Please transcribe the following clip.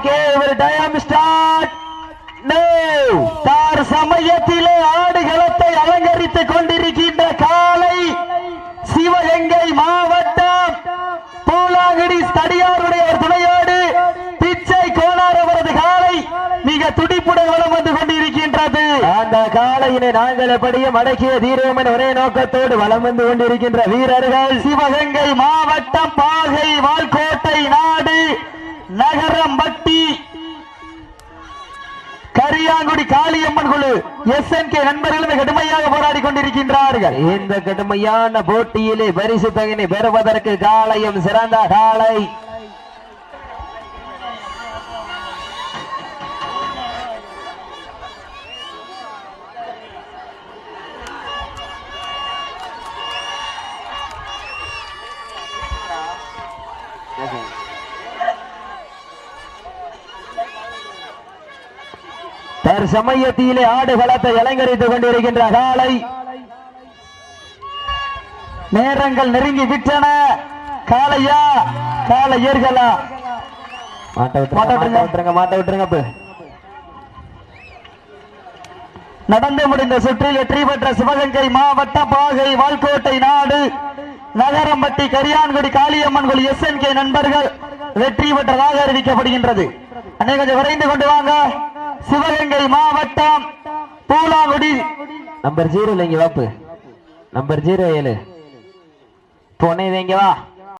ஒரு ஸ்டார்ட் தார் சமயத்திலே அலங்கரித்துக் கொண்டிருக்கின்ற காலை சிவகங்கை மாவட்டம் பூலாங்குடி தடியாருடைய ஒரு துணையோடு பிச்சை அவரது காலை மிக துடிப்புடன் வளம் வந்து கொண்டிருக்கின்றது. அந்த காலையினை நாங்கள் எப்படியும் அடக்கிய தீரோம் என ஒரே நோக்கத்தோடு வளம் வந்து கொண்டிருக்கின்ற வீரர்கள் சிவகங்கை மாவட்டம் பாகை வால்கோட்டை நாடு நகரம்பட்டி அரியாங்குடி காளியம்மன் குழு எஸ் என் கே நண்பர்களும் கடுமையாக போராடி கொண்டிருக்கின்றார்கள். இந்த கடுமையான போட்டியிலே பரிசு தொகையினை பெறுவதற்கு காளையும் சிறந்த காளை. தற்சமயத்திலே ஆடுகளத்தை அலங்கரித்துக் கொண்டிருக்கின்ற காலை. நேரங்கள் நெருங்கி விட்டன. காளையா காலை ஏர்களா மாட்ட விட்டுருங்க மாட்ட விட்டுருங்க. மாட்ட விட்டுருங்க இப்ப. நடந்து முடிந்த சுற்றில் வெற்றி பெற்ற சிவகங்கை மாவட்டம் பாகை வால்கோட்டை நாடு நகரம்பட்டி கரியான்குடி காளியம்மன் கோயில் எஸ் என் கே நண்பர்கள் வெற்றி பெற்றதாக அறிவிக்கப்படுகின்றது. அன்னை கொஞ்சம் விரைந்து கொண்டு வாங்க. சிவகங்கை மாவட்டம் பூலாங்குடி. நம்பர் ஜீரோ இல்லைங்க வாப்பு. நம்பர் ஜீரோ ஏழு. பொண்ணு இங்க வா.